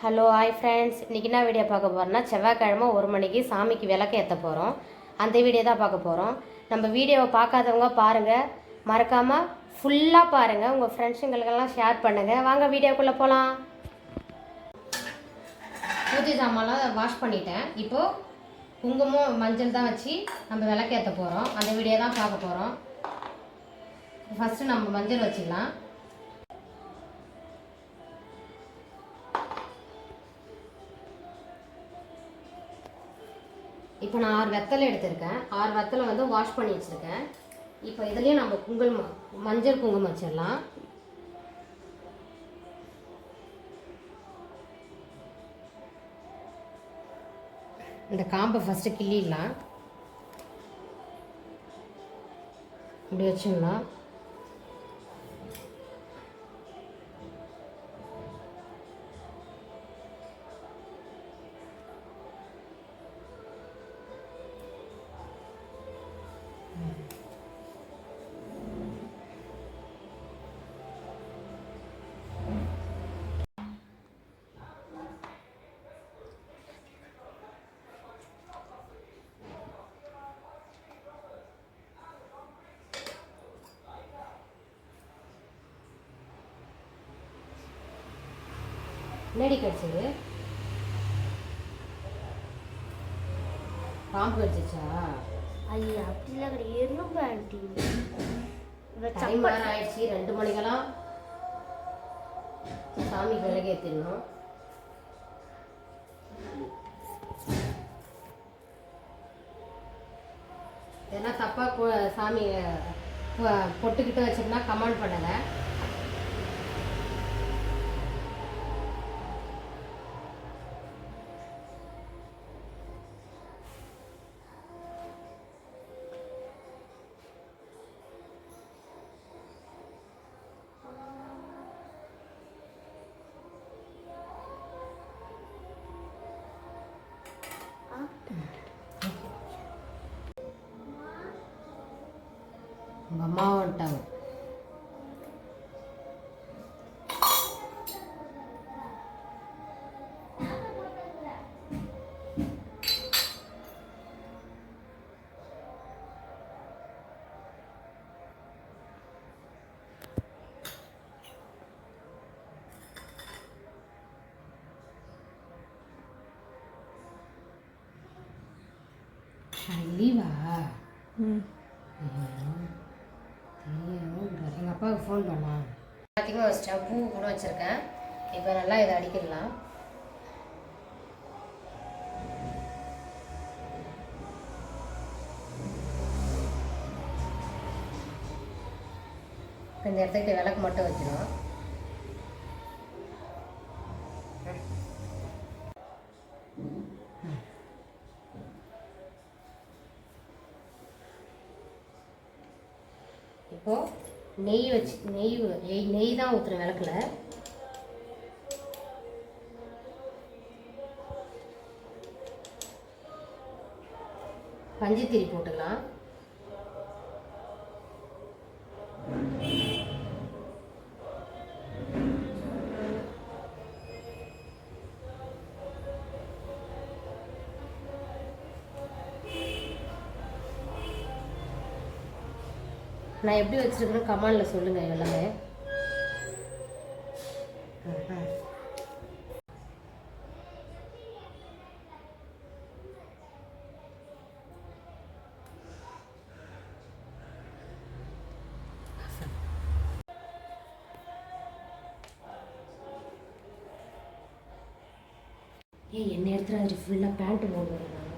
Hello hi friends இன்றைக்கி என்ன video பார்க்க போகிறோன்னா செவ்வாய்க்கிழமை ஒரு மணிக்கு சாமிக்கு விளக்கு ஏற்ற போகிறோம் அந்த வீடியோ தான் பார்க்க போகிறோம் நம்ம வீடியோவை பார்க்காதவங்க பாருங்கள் மறக்காமல் ஃபுல்லாக பாருங்கள் உங்கள் ஃப்ரெண்ட்ஸுங்களுக்கெல்லாம் ஷேர் பண்ணுங்கள் வாங்க வீடியோக்குள்ளே போகலாம் பூஜை சாமான்லாம் வாஷ் பண்ணிட்டேன். இப்போது குங்குமம் மஞ்சள் தான் வச்சு நம்ம விளக்கேற்ற போகிறோம் அந்த வீடியோ தான் பார்க்க போகிறோம் ஃபஸ்ட்டு நம்ம மஞ்சள் வச்சுக்கலாம். இப்போ நான் ஆறு வெத்தலை எடுத்திருக்கேன். ஆறு வெத்தலை வந்து வாஷ் பண்ணி வச்சுருக்கேன். இப்போ இதுலேயும் நம்ம குங்குமம் மஞ்சள் குங்குமம் வச்சிடலாம். இந்த காம்பை ஃபஸ்ட்டு கிள்ளிடலாம். இப்படி வச்சிடலாம். என்னடி கடிச்சது. பாம்பு கடிச்சிச்சா? ஐயா அப்படிலாம் கிடையாது. எறும்பு ஆண்டி. டைம் வேறு ஆயிடுச்சு ரெண்டு மணிக்கெல்லாம் சாமி விலகேற்றிடணும் ஏன்னா தப்பாக சாமி பொட்டுக்கிட்டு வச்சிருந்தா கமெண்ட் பண்ணுங்க லீவா எங்கள் அப்பாவுக்கு ஃபோன் பண்ணா. எல்லாத்துக்குமே வச்சிட்டேன் பூ கூட வச்சுருக்கேன். இப்போ நல்லா இதை அடிக்கிடலாம். இந்த இடத்துக்கிட்ட விளக்கு மட்டும் வைக்கணும். இப்போ நெய் வச்சு நெய் நெய் நெய் தான் ஊற்றுறேன் விளக்குல. பஞ்சுத்திரி போட்டுக்கலாம். நான் எப்படி வச்சிருக்கேன்னு கமாண்டில் சொல்லுங்கள் எல்லாமே. ஏய் என்ன இடத்துல அது ஃபுல்லாக பேண்ட்டு போடுறேன் நான்.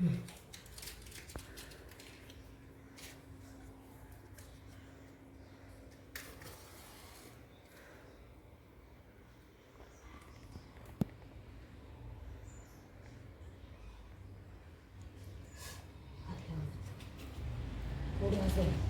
好的，我来走。